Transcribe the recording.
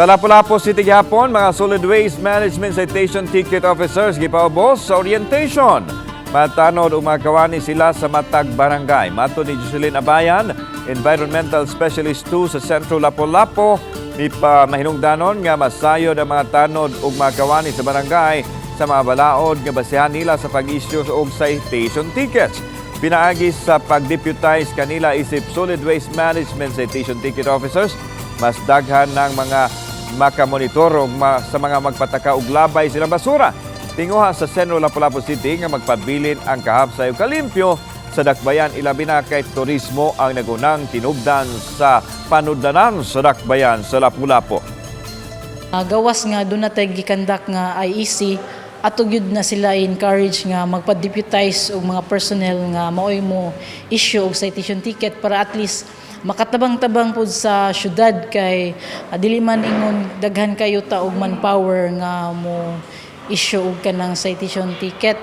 Sa Lapu-Lapu City gihapon, mga solid waste management citation ticket officers gipaubos sa orientation. Matanod o makawani sila sa matag barangay. Mato ni Jocelyn Abayan, Environmental Specialist 2 sa Centro Lapu-Lapu, ni pa mahinungdanon nga masayod ang mga tanod ug makawani sa barangay sa mga balaod nga basehan nila sa pag-issue og citation tickets. Pinaagi sa pag-deputize kanila isip solid waste management citation ticket officers, mas daghan ng mga makamonitor og ma- sa mga magpataka og labay silang basura. Tinguha sa Centro Lapu-Lapu City nga magpabilin ang kahapsay ug kalimpyo sa dakbayan ilabi na kay turismo ang nagunang tinubdan sa panudlanan sa dakbayan sa Lapu-Lapu. Ah, gawas nga doon na gikandak nga IEC ato gyud na sila encourage nga magpa-deputize og mga personnel nga maoy mo issue og citation ticket para at least makatabang-tabang pud sa syudad kay ah, dili man ingon daghan kayo ta og manpower nga mo issue og kanang citation ticket